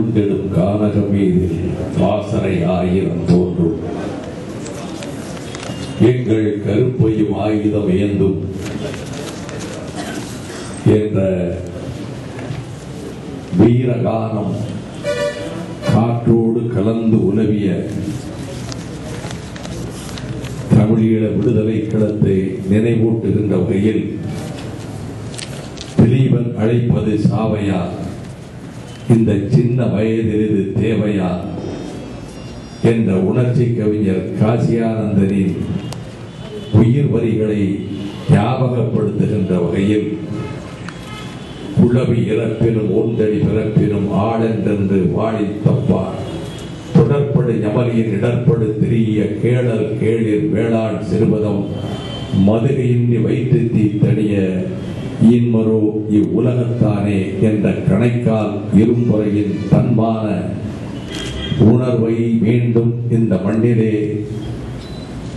சூழ்ந்திடும் கானக மீது வாசனை ஆயிரம் தோன்றும். எங்கள் கருப்பையும் ஆயுதம் ஏந்தும் என்ற வீரகானம் காற்றோடு கலந்து உலவிய தமிழீழ விடுதலை களத்தை நினைவூட்டுகின்ற வகையில் திலீபன் அழைப்பது சாவையார் இந்த சின்ன வயதில் இது தேவையா? என்ற உணர்ச்சி கவிஞர் காசியானந்தனின் உயிர் வரிகளை ஞாபகப்படுத்துகின்ற வகையில் குளவி இறப்பினும் ஓந்தடி பிறப்பினும் ஆடென்றென்று வாழி தப்பார். தொடர்படு ஞமலியின் இடர்படு திரிய கேளர் கேளிர் வேளாண் சிறுவதம் மதுரையின்றி வயிற்று தீ தனிய இன்மரோ இவ்வுலகத்தானே என்ற கணைக்கால் இரும்புறையின் தன்மான உணர்வை மீண்டும் இந்த மண்ணிலே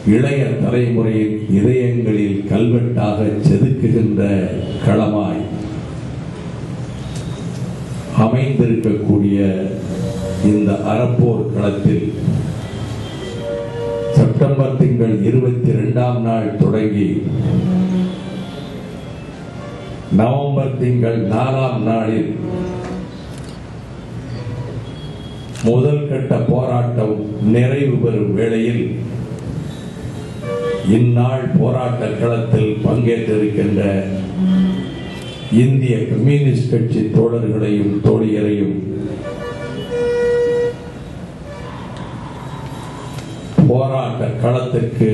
இளைய தலைமுறையின் இதயங்களில் கல்வெட்டாக செதுக்குகின்ற களமாய் அமைந்திருக்கக்கூடிய இந்த அறப்போர் களத்தில் செப்டம்பர் திங்கள் இருபத்தி இரண்டாம் நாள் தொடங்கி நவம்பர் திங்கள் நாலாம் நாளில் முதல் கட்ட போராட்டம் நிறைவு பெறும் வேளையில் இந்நாள் போராட்ட களத்தில் பங்கேற்றிருக்கின்ற இந்திய கம்யூனிஸ்ட் கட்சி தோழர்களையும் தோழியரையும் போராட்ட களத்துக்கு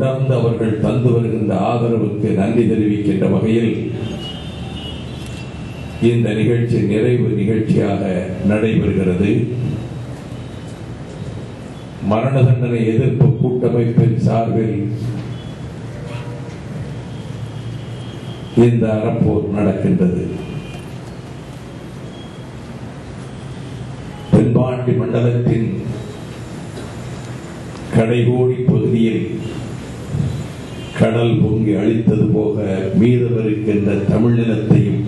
தொடர்ந்து அவர்கள் தந்து வருகின்ற ஆதரவுக்கு நன்றி தெரிவிக்கின்ற வகையில் இந்த நிகழ்ச்சி நிறைவு நிகழ்ச்சியாக நடைபெறுகிறது. மரண தண்டனை எதிர்ப்பு கூட்டமைப்பின் சார்பில் இந்த அறப்போர் நடக்கின்றது. தென்பாண்டி மண்டலத்தின் கடைகோடி பகுதியில் கடல் பொங்கி அழித்தது போக மீதமிருக்கின்ற தமிழ் நிலத்தையும்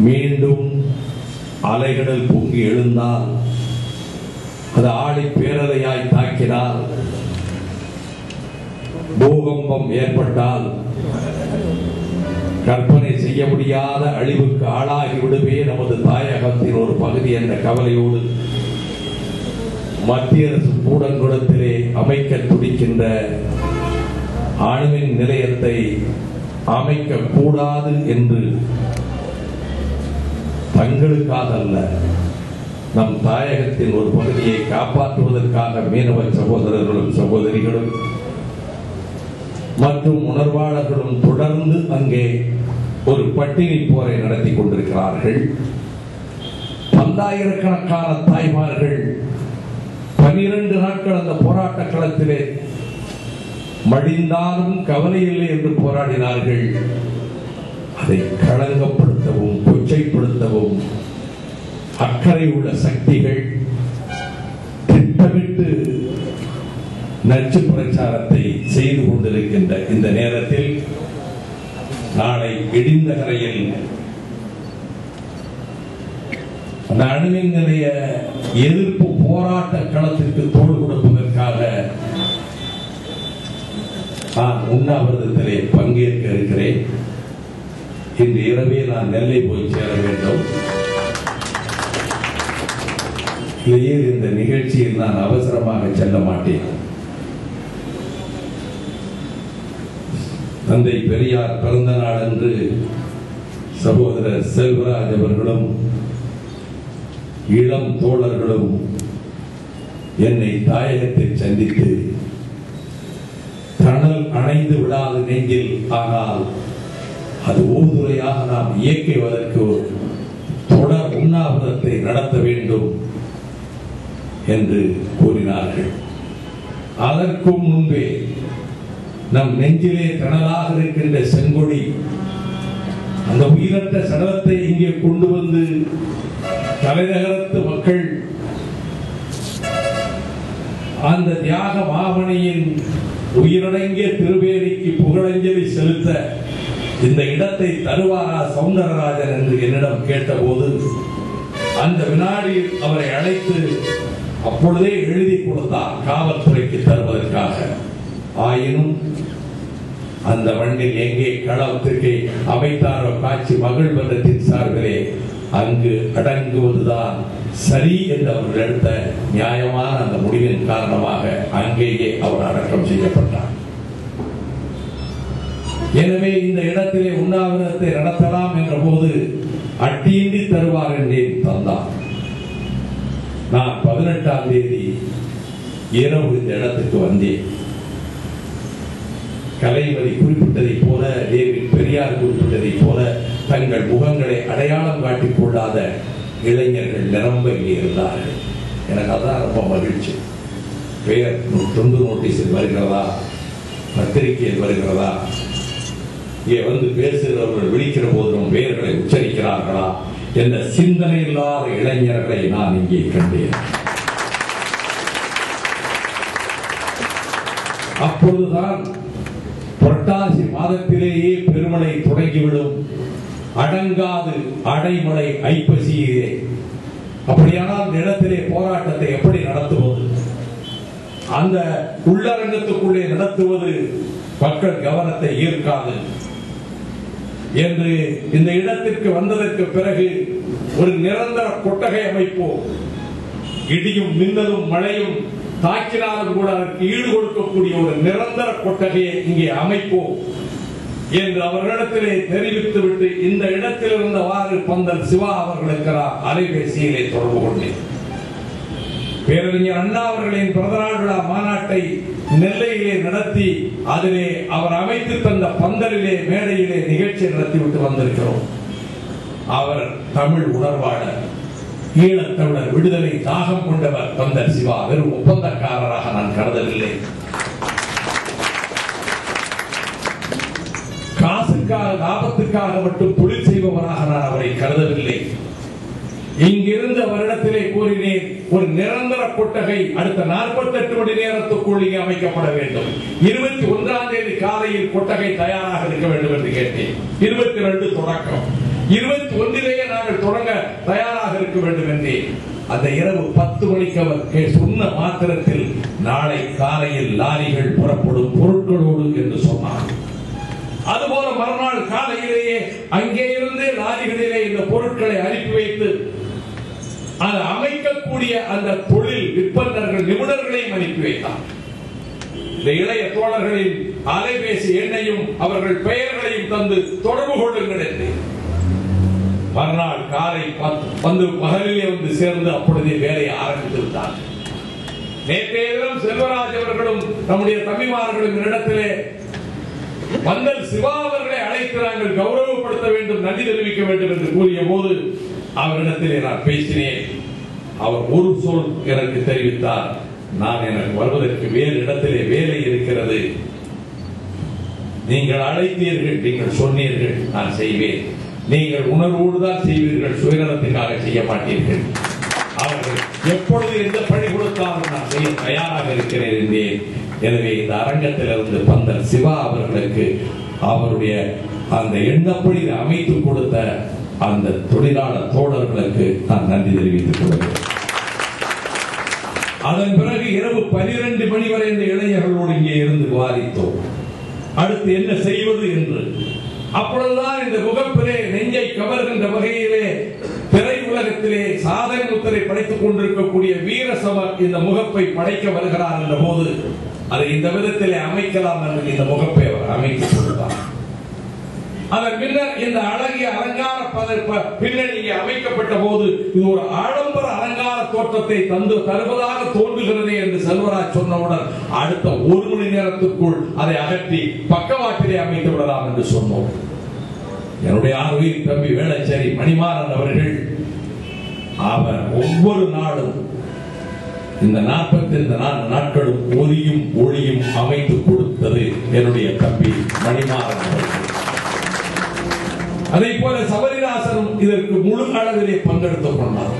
மீண்டும் அலைகடல் பொங்கி எழுந்தால் அது ஆடி பேரலையாய் தாக்கினால் பூகம்பம் ஏற்பட்டால் கற்பனை செய்ய முடியாத அழிவுக்கு ஆளாகி விடுவே நமது தாயகத்தின் ஒரு பகுதி என்ற கவலையோடு மத்திய அரசு கூடங்குளத்திலே அமைக்க துடிக்கின்ற அணுமின் நிலையத்தை அமைக்க கூடாது என்று தங்களுக்காக அல்ல நம் தாயகத்தின் ஒரு பகுதியை காப்பாற்றுவதற்காக மீனவ சகோதரர்களும் சகோதரிகளும் மற்றும் உணர்வாளர்களும் தொடர்ந்து அங்கே ஒரு பட்டினி போரை நடத்தி கொண்டிருக்கிறார்கள். பல்லாயிரக்கணக்கான தாய்மார்கள் பனிரெண்டு நாட்கள் அந்த போராட்ட களத்திலே மடிந்தாலும் கவலை இல்லை என்று போராடினார்கள். அதை களங்கப்படுத்தவும் கொச்சைப்படுத்தவும் அக்கறை உள்ள சக்திகள் திட்டமிட்டு நச்சு பிரச்சாரத்தை செய்து கொண்டிருக்கின்ற இந்த நேரத்தில் நாளை இடிந்த கரையில் அந்த நிலைய எதிர்ப்பு உண்ணாவிரதத்திலே பங்கேற்க இருக்கிறேன். இன்று இரவே நான் நெல்லை போய் சேர வேண்டும். இல்லையே இந்த நிகழ்ச்சியில் நான் அவசரமாக செல்ல மாட்டேன். தந்தை பெரியார் பிறந்த நாள் என்று சகோதரர் செல்வராஜ் அவர்களும் இளம் தோழர்களும் என்னை தாயகத்தை சந்தித்து அணைந்து விடாது நெஞ்சில். ஆனால் அது ஊதுரையாக நாம் இயக்குவதற்கு தொடர் உண்ணாவிரத்தை நடத்த வேண்டும் என்று கூறினார்கள். அதற்கும் முன்பே நம் நெஞ்சிலே கனலாக இருக்கின்ற செங்கொடி அந்த உயிரற்ற சடலத்தை இங்கே கொண்டு வந்து தலைநகர மக்கள் அந்த தியாக மாமணியின் உயிரடங்கிய திருவேணிக்கு புகழஞ்சலி செலுத்த இந்த இடத்தை தருவாரா சவுந்தரராஜன் என்று என்னிடம் கேட்டபோது அந்த வினாடியில் அவரை அழைத்து அப்பொழுதே எழுதி கொடுத்தார் காவல்துறைக்கு தருவதற்காக. ஆயினும் அந்த மண்ணில் எங்கே களத்திற்கு அமைத்தாரோ காட்சி மகள் மன்றத்தின் சார்பிலே அங்கு அடங்குவதுதான் சரி என்று அவர்கள் எடுத்த நியாயமான அந்த முடிவின் காரணமாக அங்கேயே அவர் அடக்கம் செய்யப்பட்டார். எனவே இந்த இடத்திலே உண்ணாவிரதத்தை நடத்தலாம் என்ற போது அட்டியின்றி தருவார் என்றேன் தந்தான். நான் பதினெட்டாம் தேதி இரவு இந்த இடத்துக்கு வந்தேன். கலைமதி குறிப்பிட்டதை போல டேவிட் பெரியார் குறிப்பிட்டதை போல தங்கள் முகங்களை அடையாளம் காட்டிக் கொள்ளாத இளைஞர்கள் நிரம்ப இங்கே இருந்தார்கள். எனக்கு அதான் ரொம்ப மகிழ்ச்சி. பெயர் தொண்டு நோட்டீஸில் வருகிறதா? பத்திரிகையில் வருகிறதா? இங்கே வந்து பேசுகிறவர்கள் விழிக்கிற போதும் பெயர்களை உச்சரிக்கிறார்களா? என்ற சிந்தனை இல்லாத இளைஞர்களை நான் இங்கே கண்டேன். அப்பொழுதுதான் புரட்டாசி மாதத்திலேயே பெருமழை தொடங்கிவிடும். அடங்காது அடைமலை ஐப்பசியிலே. அப்படியானால் நிலத்திலே போராட்டத்தை எப்படி நடத்துவது? அந்த உள்ளரங்கத்துக்குள்ளே நடத்துவது மக்கள் கவனத்தை ஈர்க்காது. என்று இந்த இடத்திற்கு வந்ததற்கு பிறகு ஒரு நிரந்தர கொட்டகை அமைப்போம் இடியும் மின்னலும் மழையும் தாக்கினாலும் கூட அதற்கு ஈடு கொடுக்கக்கூடிய ஒரு நிரந்தர கொட்டகையை இங்கே அமைப்போம். என்று அவர்களிடத்திலே தெரிவித்துவிட்டு இந்த இடத்தில் இருந்தவாறு பந்தல் சிவா அவர்களுக்கு நான் அலைபேசியிலே தொடர்பு கொண்டேன். பேரறிஞர் அண்ணா அவர்களின் பிறந்தநாள் விழா மாநாட்டை நெல்லையிலே நடத்தி அதிலே அவர் அமைத்து தந்த பந்தலிலே மேடையிலே நிகழ்ச்சி நடத்திவிட்டு வந்திருக்கிறோம். அவர் தமிழ் உணர்வாளர் ஈழத்தமிழர் விடுதலை தாகம் கொண்டவர் பந்தர் சிவா வெறும் ஒப்பந்தக்காரர் நான் கருதவில்லை லாபத்துக்காக மட்டும் தொழில் செய்பவராக நான் அவரை கருதவில்லை. இங்கிருந்து அவரிடத்திலே கூறினேன் ஒரு நிரந்தர கொட்டகை அடுத்த 48 மணி நேரத்துக்குள் இங்கே அமைக்கப்பட வேண்டும். இருபத்தி ஒன்றாம் தேதி காலையில் கொட்டகை தயாராக இருக்க வேண்டும் என்று கேட்டேன். இருபத்தி ரெண்டு தொடக்கம். இருபத்தி ஒன்றிலேயே நாங்கள் தொடங்க தயாராக இருக்க வேண்டும் என்றேன். அந்த இரவு பத்து மணிக்கு அவர் சொன்ன மாத்திரத்தில் நாளை காலையில் லாரிகள் புறப்படும் பொருட்களோடு என்று சொன்னார். அதுபோல மறுநாள் காலையிலேயே அங்கே இருந்து லாரிகளிலே இந்த பொருட்களை அனுப்பி வைத்து அது அமைக்கக்கூடிய அந்த தொழில் விற்பனர்கள் நிபுணர்களையும் அனுப்பி வைத்தார். இந்த இளைய தோழர்களின் அலைபேசி எண்ணையும் அவர்கள் பெயர்களையும் தந்து தொடர்பு கொள்ளுங்கள் மறுநாள் காலை வந்து பகலிலே வந்து சேர்ந்து அப்பொழுதே வேலையை ஆரம்பித்து விட்டார் நேற்றைய தினம் செல்வராஜ் அவர்களும் நம்முடைய தம்பிமார்களும் இடத்திலே பந்தல் சிவா அவர்களை அழைத்து நாங்கள் கௌரவப்படுத்த வேண்டும் நன்றி தெரிவிக்க வேண்டும் என்று கூறிய போது அவரிடத்தில் நான் பேசினேன். அவர் ஒரு சொல் எனக்கு தெரிவித்தார். நான் எனக்கு வருவதற்கு வேறு இடத்திலே வேலை இருக்கிறது. நீங்கள் அழைத்தீர்கள் நீங்கள் சொன்னீர்கள் நான் செய்வேன். நீங்கள் உணர்வோடு தான் செய்வீர்கள் சுயநலத்துக்காக செய்ய மாட்டீர்கள். அவர்கள் எப்பொழுது எந்த பணி கொடுத்தாலும் நான் செய்ய தயாராக இருக்கிறேன் என்றேன் எனவே இந்த அரங்கத்திலிருந்து பந்தல் சிவா அவர்களுக்கு அவருடைய அந்த எண்ணப்படி அமைத்து கொடுத்த அந்த தொழிலாளர் தோழர்களுக்கு நான் நன்றி தெரிவித்துக் கொள்கிறேன். அதன் பிறகு இரவு பனிரெண்டு மணி வரை இந்த இளைஞர்களோடு இங்கே இருந்து விவாதித்தோம். அடுத்து என்ன செய்வது என்று. அப்பொழுதுதான் இந்த முகப்பிலே நெஞ்சை கவர்கின்ற வகையிலே உலகத்திலே சாதனை முத்திரை படைத்துக் கொண்டிருக்கக்கூடிய வீரசவர் இந்த முகப்பை படைக்க வருகிறார் என்ற போது அதை இந்த விதத்திலே அமைக்கலாம் என்று இந்த முகப்பை அவர் அமைத்துக் கொடுத்தார் அதன் பின்னர் இந்த அழகிய அலங்கார பின்னணியை அமைக்கப்பட்ட போது இது ஒரு ஆடம்பர அலங்கார தோற்றத்தை தந்து தருவதாக தோன்றுகிறது என்று செல்வராஜ் சொன்னவுடன் அடுத்த ஒரு மணி நேரத்துக்குள் அதை அகற்றி பக்கவாட்டிலே அமைத்து விடலாம் என்று சொன்னோம். என்னுடைய ஆர்வீர் தம்பி வேளச்சேரி மணிமாறன் அவர்கள் அவர் ஒவ்வொரு நாளும் இந்த நாற்பத்தி ஐந்து நாட்களும் ஒலியும் ஒளியும் அமைத்து கொடுத்தது என்னுடைய தம்பி மணிமாறன் அதே அதை போல சபரிதாசனும் இதற்கு முழு அளவிலே பங்கெடுத்துக் கொண்டார்.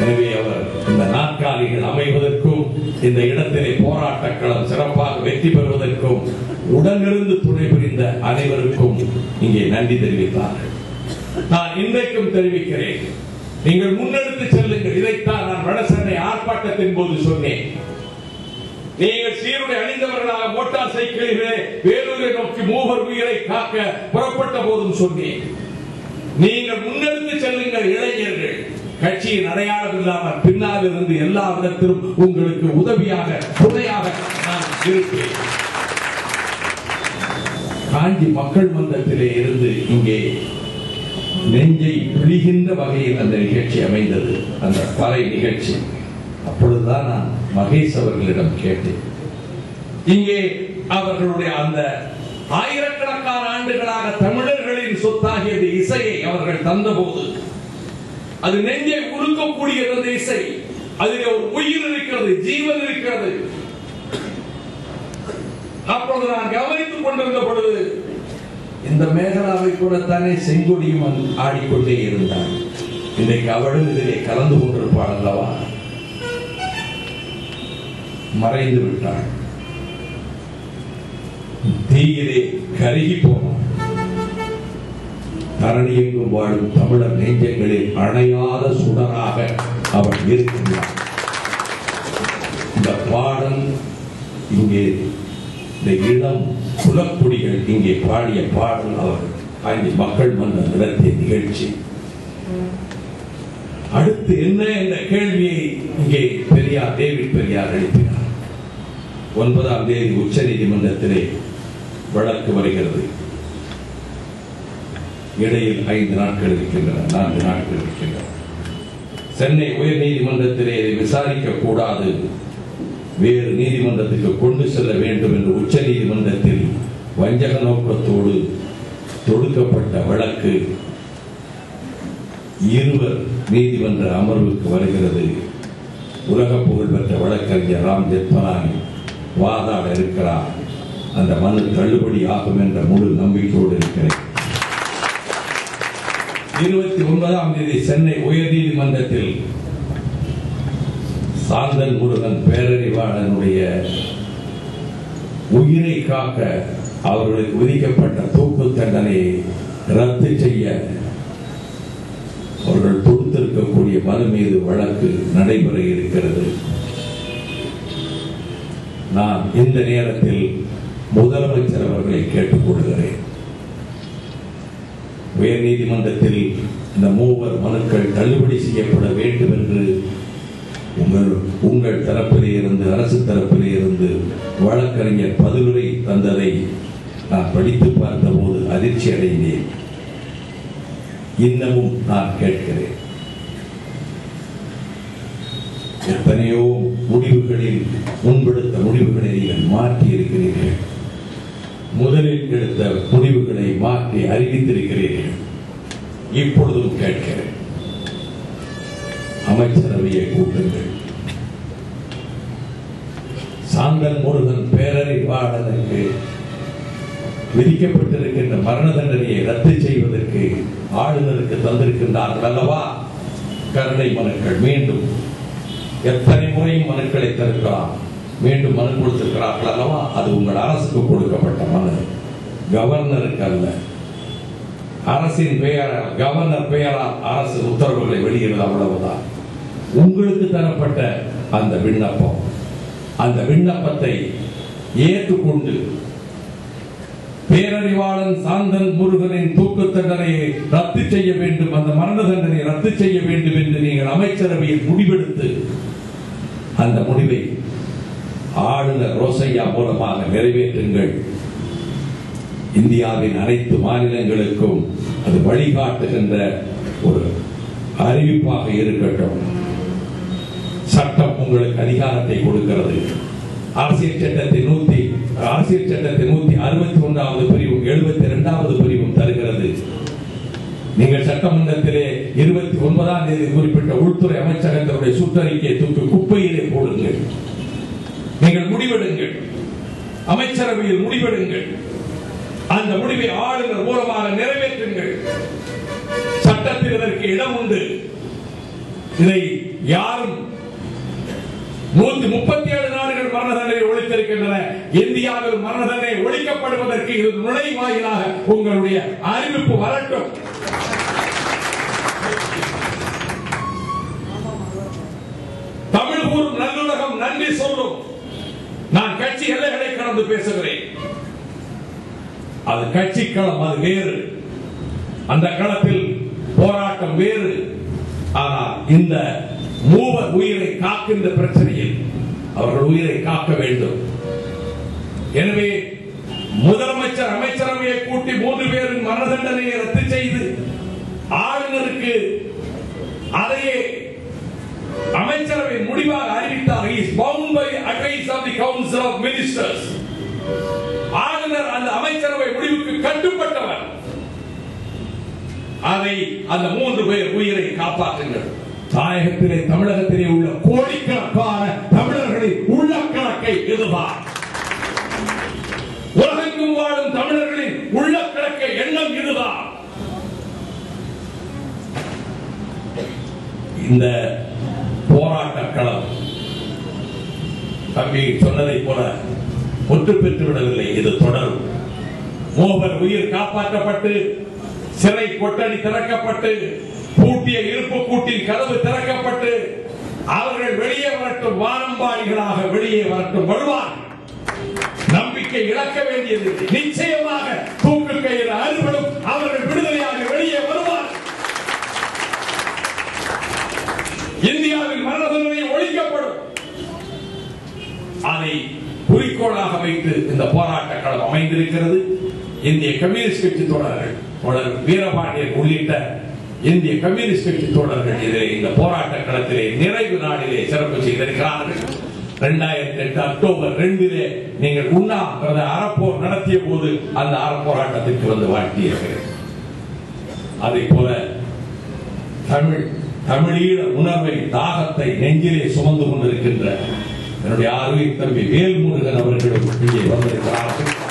எனவே அவர் இந்த நாற்காலிகள் அமைவதற்கும் இந்த இடத்திலே போராட்டக்களம் சிறப்பாக வெற்றி பெறுவதற்கும் உடனிருந்து துணை புரிந்த அனைவருக்கும் இங்கே நன்றி தெரிவித்தார்கள். நான் இன்றைக்கும் தெரிவிக்கிறேன். நீங்கள் முன்னெடுத்து செல்லுங்கள். இதைத்தான் நான் வடசென்னை ஆர்ப்பாட்டத்தின் போது சொன்னேன். நீங்கள் சீருடை அணிந்தவர்களாக மோட்டார் சைக்கிளிலே வேலூரை நோக்கி மூவர் உயிரை காக்க புறப்பட்ட போதும் சொன்னேன். நீங்கள் முன்னெடுத்து செல்லுங்கள் இளைஞர்கள். கட்சியின் அடையாளம் இல்லாமல் பின்னால் இருந்து எல்லா விதத்திலும் உங்களுக்கு உதவியாக துணையாக நான் இருப்பேன். காஞ்சி மக்கள் மன்றத்திலே இருந்து இங்கே நெஞ்சை பிழிகின்ற வகையில் அந்த நிகழ்ச்சி அமைந்தது. அந்த பறை நிகழ்ச்சி. அப்பொழுதுதான் நான் மகேஷ் அவர்களிடம் கேட்டேன். இங்கே அவர்களுடைய அந்த ஆயிரக்கணக்கான ஆண்டுகளாக தமிழர்களின் சொத்தாகியது இசையை அவர்கள் தந்தபோது அது நெஞ்சை உருக்கக்கூடிய அந்த இசை. அதில் ஒரு உயிர் இருக்கிறது ஜீவன் இருக்கிறது. அப்பொழுது நான் கவனித்துக் கொண்டிருந்த பொழுது இந்த மேகலாவை கூடத்தானே செங்குடியும் செங்கொடியும் ஆடிக்கொண்டே இருந்தார் இன்றைக்கு அவளும் இதிலே கலந்து கொண்டிருப்பாள் அல்லவா மறைந்து விட்டாள். தீயிலே கருகி போனாள். தரணி எங்கும் வாழும் தமிழர் நெஞ்சங்களில் அணையாத சுடராக அவள் இருக்கின்றார் இந்த பாடல் இங்கே இந்த இடம் குலக்குடிகள் இங்கே பாடிய பாடல் அவர். அங்கே மக்கள் மன்ற நடத்திய நிகழ்ச்சி. அடுத்து என்ன என்ற கேள்வியை இங்கே பெரியார் டேவிட் பெரியார் எழுப்பினார். ஒன்பதாம் தேதி உச்ச நீதிமன்றத்திலே வழக்கு வருகிறது. இடையில் ஐந்து நாட்கள் இருக்கின்றன நான்கு நாட்கள் இருக்கின்றன. சென்னை உயர் நீதிமன்றத்திலே இதை விசாரிக்க கூடாது வேறு நீதிமன்றத்திற்கு கொண்டு செல்ல வேண்டும் என்று உச்ச நீதிமன்றத்தில் வஞ்சக நோக்கத்தோடு தொடுக்கப்பட்ட வழக்கு இருவர் நீதிமன்ற அமர்வுக்கு வருகிறது. உலக புகழ்பெற்ற வழக்கறிஞர் ராம் ஜெத்மலானி வாதாட இருக்கிறார். அந்த மனு தள்ளுபடி ஆகும் என்ற முழு நம்பிக்கையோடு இருக்கிறேன். இருபத்தி ஒன்பதாம் தேதி சென்னை உயர்நீதிமன்றத்தில் சாந்தல் முருகன் பேரறிவாளனுடைய உயிரை காக்க அவர்களுக்கு விதிக்கப்பட்ட தூக்கு தண்டனையை ரத்து செய்ய அவர்கள் தொடுத்திருக்கக்கூடிய மனு மீது வழக்கு நடைபெற இருக்கிறது. நான் இந்த நேரத்தில் முதலமைச்சர் அவர்களை கேட்டுக்கொள்கிறேன். உயர் நீதிமன்றத்தில் இந்த மூவர் மனுக்கள் தள்ளுபடி செய்யப்பட வேண்டும் என்று உங்கள் உங்கள் தரப்பிலே இருந்து அரசு தரப்பிலே இருந்து வழக்கறிஞர் பதிலுரை தந்ததை நான் படித்து பார்த்தபோது அதிர்ச்சி அடைந்தேன். இன்னமும் நான் கேட்கிறேன். எத்தனையோ முடிவுகளில் முன்பெடுத்த முடிவுகளை நீங்கள் மாற்றி இருக்கிறீர்கள் முதலில் எடுத்த முடிவுகளை மாற்றி அறிவித்திருக்கிறீர்கள். இப்பொழுதும் கேட்கிறேன். அமைச்சரவையை கூட்டுங்கள். சாந்தன் முருகன் பேரறிவாளனுக்கு விதிக்கப்பட்டிருக்கின்ற மரண தண்டனையை ரத்து செய்வதற்கு ஆளுநருக்கு தந்திருக்கின்றார்கள் அல்லவா? கருணை மனுக்கள் மீண்டும். எத்தனை முறையும் மனுக்களை தருக்கலாம் மீண்டும் மனு கொடுத்திருக்கிறார்கள் அல்லவா? அது உங்கள் அரசுக்கு கொடுக்கப்பட்ட மனு. கவர்னருக்கு அல்ல. அரசின் பெயரால் கவர்னர் பெயரால் அரசு உத்தரவுகளை வெளியிடுவது அவ்வளவுதான். உங்களுக்கு தரப்பட்ட அந்த விண்ணப்பம். அந்த விண்ணப்பத்தை ஏற்றுக்கொண்டு பேரறிவாளன் சாந்தன் முருகனின் தூக்கு தண்டனையை ரத்து செய்ய வேண்டும் அந்த மரண தண்டனை ரத்து செய்ய வேண்டும் என்று நீங்கள் அமைச்சரவையில் முடிவெடுத்து அந்த முடிவை ஆளுநர் ரோசையா மூலமாக நிறைவேற்றுங்கள். இந்தியாவின் அனைத்து மாநிலங்களுக்கும் அது வழிகாட்டுகின்ற ஒரு அறிவிப்பாக இருக்கட்டும். சட்டம் உங்களுக்கு அதிகாரத்தை கொடுக்கிறது. அரசியல் சட்டத்தை நூத்தி அரசியல் சட்டத்தை நூத்தி அறுபத்தி ஒன்றாவது பிரிவும் எழுபத்தி இரண்டாவது பிரிவும் தருகிறது. நீங்கள் சட்டமன்றத்திலே இருபத்தி ஒன்பதாம் தேதி குறிப்பிட்ட உள்துறை அமைச்சகத்தினுடைய சுற்றறிக்கையை தூக்கி குப்பையிலே போடுங்கள். நீங்கள் முடிவெடுங்கள். அமைச்சரவையில் முடிவெடுங்கள். அந்த முடிவை ஆளுநர் மூலமாக நிறைவேற்றுங்கள். சட்டத்தில் இதற்கு இடம் உண்டு. இதை யாரும் நூத்தி முப்பத்தி ஏழு நாடுகள் மரண தண்டனை ஒழித்திருக்கின்றன. இந்தியாவில் மரண தண்டனை ஒழிக்கப்படுவதற்கு இது நுழைவாயிலாக உங்களுடைய அறிவிப்பு வரட்டும். தமிழ் கூறும் நல்லுலகம் நன்றி சொல்லும். நான் கட்சி எல்லைகளை கடந்து பேசுகிறேன். அது கட்சி களம் அது வேறு. அந்த களத்தில் போராட்டம் வேறு. ஆனால் இந்த மூவர் உயிரை காக்கின்ற பிரச்சனை அவர்கள் உயிரை காக்க வேண்டும். எனவே முதலமைச்சர் அமைச்சரவையை கூட்டி மூன்று பேரின் மரண தண்டனையை ரத்து செய்து ஆளுநருக்கு அதையே அமைச்சரவை முடிவாக அறிவித்தார். Is is bound by advice of the council ஆளுநர் அந்த அமைச்சரவை முடிவுக்கு கட்டுப்பட்டவர். அதை அந்த மூன்று பேர் உயிரை காப்பாற்றுங்கள். தாயகத்திலே தமிழகத்திலே உள்ள கோடிக்கணக்கான தமிழர்களின் உள்ள கணக்கை இதுதான் உலகெங்கும் வாழும் தமிழர்களின் உள்ள கணக்கை எண்ணம் இதுதான் இந்த போராட்ட களம் தம்பி சொன்னதை போல ஒற்று பெற்று விடவில்லை இது தொடரும். மூவர் உயிர் காப்பாற்றப்பட்டு சிறை கொட்டடி திறக்கப்பட்டு பூட்டிய இருப்பு கூட்டின் கதவு திறக்கப்பட்டு அவர்கள் வெளியே வரட்டும் வானம்பாடிகளாக வெளியே வரட்டும் வருவார். நம்பிக்கை இழக்க வேண்டியது. நிச்சயமாக தூக்கு கையில் அறுபடும். அவர்கள் விடுதலையாக வெளியே வருவார். இந்தியாவில் மரண தண்டனை ஒழிக்கப்படும். அதை குறிக்கோளாக வைத்து இந்த போராட்ட களம் அமைந்திருக்கிறது. இந்திய கம்யூனிஸ்ட் கட்சி தொடர்கள் தொடர் வீரபாண்டியன் உள்ளிட்ட இந்திய கம்யூனிஸ்ட் கட்சி தோழர்கள் இதிலே இந்த போராட்ட களத்திலே நிறைவு நாளிலே சிறப்பு செய்திருக்கிறார்கள். இரண்டாயிரத்தி எட்டு அக்டோபர் ரெண்டிலே நீங்கள் உண்ணா அறப்போர் நடத்திய போது அந்த அறப்போராட்டத்திற்கு வந்து வாழ்த்தியிருக்கிறேன் அதை போல தமிழ் தமிழீழ உணர்வை தாகத்தை நெஞ்சிலே சுமந்து கொண்டிருக்கின்ற என்னுடைய ஆர்வை தம்பி வேல்முருகன் அவர்களும் இங்கே வந்திருக்கிறார்கள்.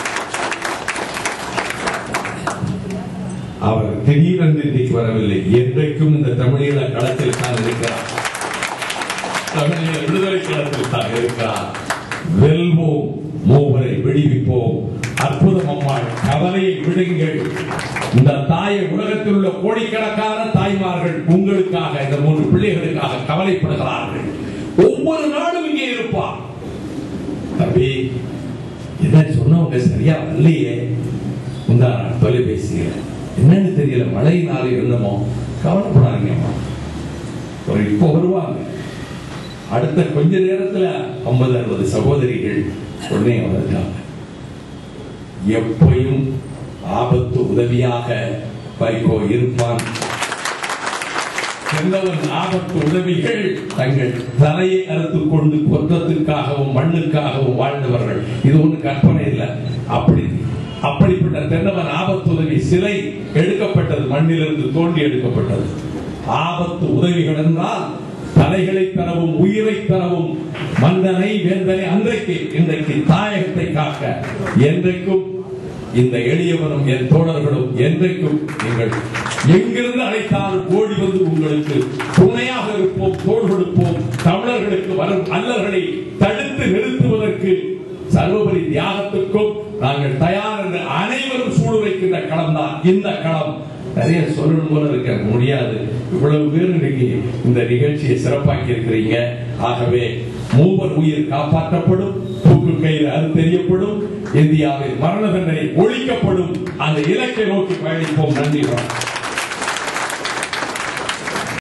அவர் திடீரென்று இன்றைக்கு வரவில்லை. என்றைக்கும் இந்த தமிழீழ களத்தில் தான் இருக்கிறார். தமிழீழ விடுதலை களத்தில் தான் இருக்கிறார். வெல்வோம் மூவரை விடுவிப்போம். அற்புதம் அம்மாள் கவலையை விடுங்கள். இந்த தாயை உலகத்தில் உள்ள கோடிக்கணக்கான தாய்மார்கள் உங்களுக்காக இந்த மூன்று பிள்ளைகளுக்காக கவலைப்படுகிறார்கள். ஒவ்வொரு நாளும் இங்கே இருப்பார். தம்பி என்ன சொன்னவங்க சரியா வரலையே. முந்தா தொலைபேசியில். என்னன்னு தெரியல. மழையினால என்னமோ கவலைப்படாதீங்கம்மா ஒரு இப்போ வருவாங்க. அடுத்த கொஞ்ச நேரத்துல ஐம்பது அறுபது சகோதரிகள் உடனே வந்திருக்காங்க எப்பையும் ஆபத்து உதவியாக வைகோ இருப்பான். சென்றவன் ஆபத்து உதவிகள் தங்கள் தலையை அறுத்துக் கொண்டு கொத்தத்துக்காகவும் மண்ணுக்காகவும் வாழ்ந்தவர்கள். இது ஒண்ணு கற்பனை இல்லை. அப்படி அப்படிப்பட்ட தென்னவன் ஆபத்து உதவி சிலை எடுக்கப்பட்டது மண்ணிலிருந்து தோண்டி எடுக்கப்பட்டது. ஆபத்து உதவிகள் என்றால் தலைகளை தரவும் உயிரை தரவும் மன்னனை வேந்தனை அன்றைக்கு இன்றைக்கு தாயகத்தை காக்க என்றைக்கும் இந்த எளியவனும் என் தோழர்களும் என்றைக்கும் நீங்கள் எங்கிருந்து அழைத்தாலும் ஓடி வந்து உங்களுக்கு துணையாக இருப்போம் தோள் கொடுப்போம் தமிழர்களுக்கு வரும் அல்லர்களை தடுத்து நிறுத்துவதற்கு சர்வபரி தியாகத்துக்கும் நாங்கள் தயார் என்று அனைவரும் சூடுரைக்கின்ற களம் தான் இந்த களம். நிறைய சொல்லணும் போல இருக்க முடியாது. இவ்வளவு பேர் இன்னைக்கு இந்த நிகழ்ச்சியை சிறப்பாக்கி இருக்கிறீங்க. ஆகவே மூவர் உயிர் காப்பாற்றப்படும் தூக்கு கையில் அது தெரியப்படும் இந்தியாவில் மரண தண்டனை ஒழிக்கப்படும். அந்த இலக்கை நோக்கி பயணிப்போம். நன்றி